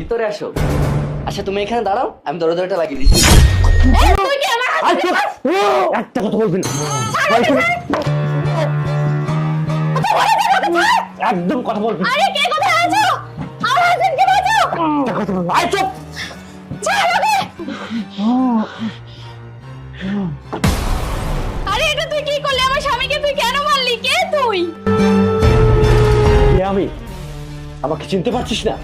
ভিতরে আসো। আচ্ছা তুমি এখানে দাঁড়াও আমি দরজাটা লাগিয়ে দিচ্ছি? একটা কথা বলবি না। ছাড়, ছাড়। বলে দে, ওকে ছাড়। একদম কথা বলবি না। আরে কে কোথায় আছো? আমার হাজবেন্ডকে বাঁচাও। একটা কথা বলবি আয় চুপ। আরে এটা তুই কি করলি? আমার স্বামীকে তুই কেন মারলি? কে তুই? আমি? আমাকে চিনতে পারছিস না?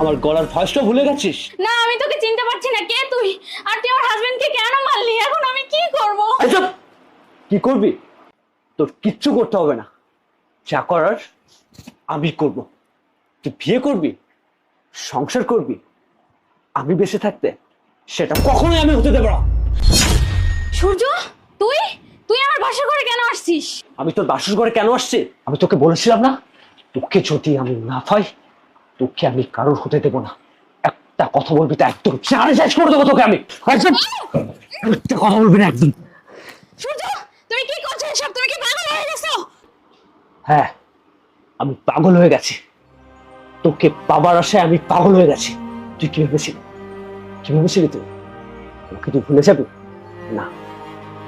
আমার গলার ভয়েসটা ভুলে গেছিস? না আমি তোকে চিনতে পারছি না। কে তুই? আর তুই আমার হাজবেন্ডকে কেন মারলি? এখন আমি কি করব? আয় চুপ! কি করবি? তোর কিচ্ছু করতে হবে না। যা করার আমি করব। তুই বিয়ে করবি সংসার করবি আমি বেঁচে থাকতে সেটা কখনোই আমি হতে দেবো না। সূর্য তুই? তুই আমার বাসা করে কেন আসছিস? আমি তোর বাসর ঘরে কেন আসছি? আমি তোকে বলেছিলাম না? তোকে যদি আমি না পাই তোকে আমি কারোর হতে দেবো না। একটা কথা বলবি তো একদম চারে শেষ করে দেবো তোকে আমি। একটা কথা বলবি না একদম। সূর্য তুমি কি করছ এসব? তুমি কি পাগল হয়ে গেছো? হ্যাঁ আমি পাগল হয়ে গেছি। তোকে পাবার আশায় আমি পাগল হয়ে গেছি। তুই কি ভেবেছিলি? কি ভেবেছিলি তুই? আমাকে তুই ভুলে যাবি? না।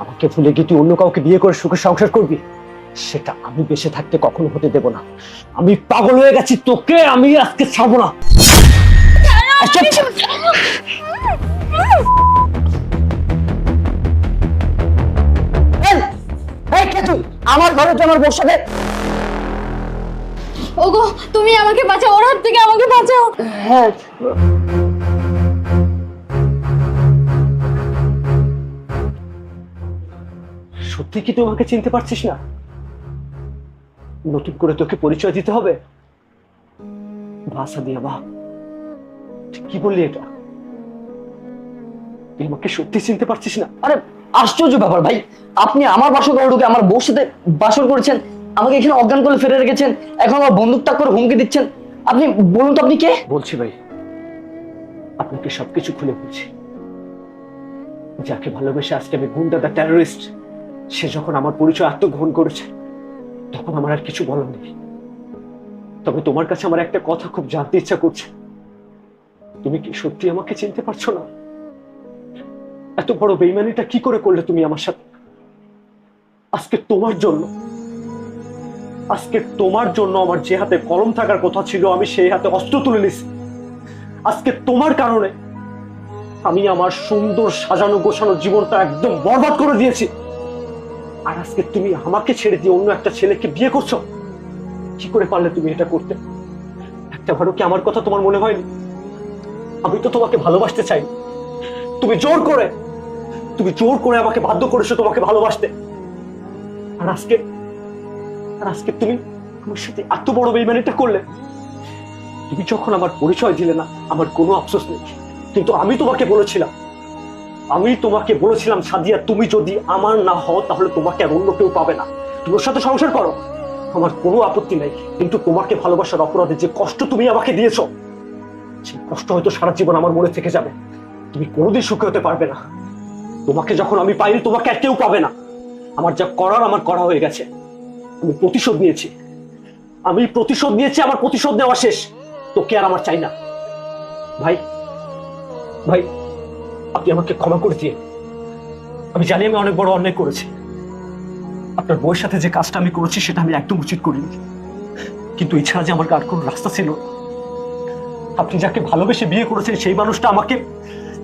আমাকে ভুলে গিয়ে তুই অন্য কাউকে বিয়ে করে সুখে সংসার করবি? সেটা আমি বেঁচে থাকতে কখনো হতে দেব না। আমি পাগল হয়ে গেছি তোকে আমি আজকে ছাড়বো না। আমার ঘরে তো আমার বউর সাথে? ওগো তুমি আমাকে বাঁচাও ওর হাত থেকে আমাকে বাঁচাও। হ্যাঁ। সত্যি কি তুই আমাকে চিনতে পারছিস না? নতুন করে তোকে পরিচয় দিতে হবে? ভাষা দিয়ে বা। কি বললি এটা? তুই আমাকে সত্যি চিনতে পারছিস না? আরে, আশ্চর্য ব্যাপার ভাই। আপনি আমার বাসর ঘরে ঢুকে আমার বউর সাথে বাসর করেছেন, আমাকে এখানে অজ্ঞান করে ফেলে রেখেছেন, এখন আমার বন্দুক তাক করে হুমকি দিচ্ছেন। আপনি বলুন তো আপনি কে? বলছি ভাই, আপনাকে সবকিছু খুলে বলছি। যাকে ভালোবেসে আজকে আমি গুন্ডাদা টেররিস্ট সে যখন আমার পরিচয় আত্মগ্রহণ করেছে তখন আমার আর কিছু বলার নেই। তবে তোমার কাছে আমার একটা কথা খুব জানতে ইচ্ছা করছে। তুমি কি সত্যি আমাকে চিনতে পারছ না? এত বড় বেইমানিটা কি করে করলে তুমি আমার সাথে? আজকে তোমার জন্য, আজকে তোমার জন্য আমার যে হাতে কলম থাকার কথা ছিল, আমি সেই হাতে অস্ত্র তুলে নিছি আজকে তোমার কারণে আমি আমার সুন্দর সাজানো গোছানো জীবনটা একদম বরবাদ করে দিয়েছি। আর আজকে তুমি আমাকে ছেড়ে দিয়ে অন্য একটা ছেলেকে বিয়ে করছ? কি করে পারলে তুমি এটা করতে? একটা ভালো কি আমার কথা তোমার মনে হয়নি? আমি তো তোমাকে ভালোবাসতে চাই। তুমি জোর করে, তুমি জোর করে আমাকে বাধ্য করেছ তোমাকে ভালোবাসতে। আর আজকে আর আজকে তুমি আমার সাথে এত বড় বেইমানিটা করলে। তুমি যখন আমার পরিচয় দিলে না, আমার কোনো আফসোস নেই। কিন্তু আমি তোমাকে বলেছিলাম আমি তোমাকে বলেছিলাম সাদিয়া তুমি যদি আমার না হও, তাহলে তোমাকে আর অন্য কেউ পাবে না। তুমি সাথে সংসার করো। আমার কোনো আপত্তি নাই, কিন্তু তোমাকে ভালোবাসার অপরাধে যে কষ্ট তুমি আমাকে দিয়েছ, সেই কষ্ট হয়তো সারা জীবন আমার মনে থেকে যাবে। তুমি কোনোদিন সুখী হতে পারবে না। তোমাকে যখন আমি পাইনি, তোমাকে আর কেউ পাবে না। আমার যা করার, আমার করা হয়ে গেছে। আমি প্রতিশোধ নিয়েছি। আমি প্রতিশোধ নিয়েছি, আমার প্রতিশোধ নেওয়া শেষ। তোকে আর আমার চাই না। ভাই ভাই আপনি আমাকে ক্ষমা করে দিয়ে আমি জানি আমি অনেক বড় অন্যায় করেছি। আপনার বউয়ের সাথে যে কাজটা আমি করেছি সেটা আমি একদম উচিত করিনি। কিন্তু এছাড়া যে আমার আর কোনো রাস্তা ছিল, আপনি যাকে ভালোবেসে বিয়ে করেছেন সেই মানুষটা আমাকে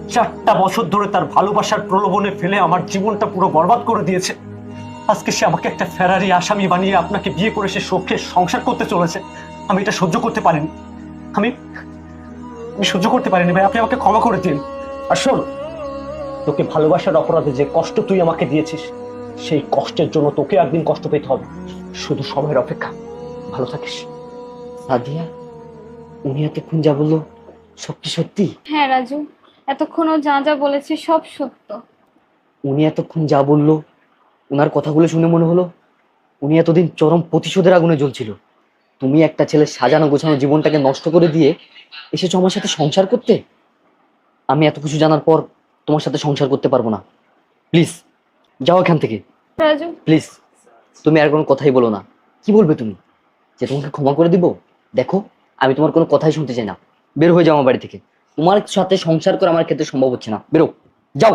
চারটা বছর ধরে তার ভালোবাসার প্রলোভনে ফেলে আমার জীবনটা পুরো বরবাদ করে দিয়েছে। আজকে সে আমাকে একটা ফেরারি আসামি বানিয়ে আপনাকে বিয়ে করে সে শোকে সংসার করতে চলেছে। আমি এটা সহ্য করতে পারিনি। আমি আমি সহ্য করতে পারিনি ভাই, আপনি আমাকে ক্ষমা করে দিন। আর শোন তোকে ভালোবাসার অপরাধে যে কষ্ট তুই আমাকে দিয়েছিস সেই কষ্টের জন্য তোকে একদিন কষ্ট পেতে হবে। শুধু সময়ের অপেক্ষা। ভালো থাকিস। সাদিয়া উনি এতক্ষণ যা বলল সব কি সত্যি? হ্যাঁ রাজু। এতক্ষণ যা যা বলেছে সব সত্য। উনি এতক্ষণ যা বলল ওনার কথাগুলো শুনে মনে হলো উনি এতদিন চরম প্রতিশোধের আগুনে জ্বলছিল। তুমি একটা ছেলের সাজানো গোছানো জীবনটাকে নষ্ট করে দিয়ে এসেছ আমার সাথে সংসার করতে? আমি এত কিছু জানার পর তোমার সাথে সংসার করতে পারব না। প্লিজ যাও এখান থেকে। রাজু। প্লিজ তুমি আর কোনো কথাই বলো না। কি বলবে তুমি? যে তোমাকে ক্ষমা করে দিব? দেখো আমি তোমার কোনো কথাই শুনতে চাই না। বের হয়ে যাও আমার বাড়ি থেকে। তোমার সাথে সংসার করা আমার ক্ষেত্রে সম্ভব হচ্ছে না। বেরো যাও।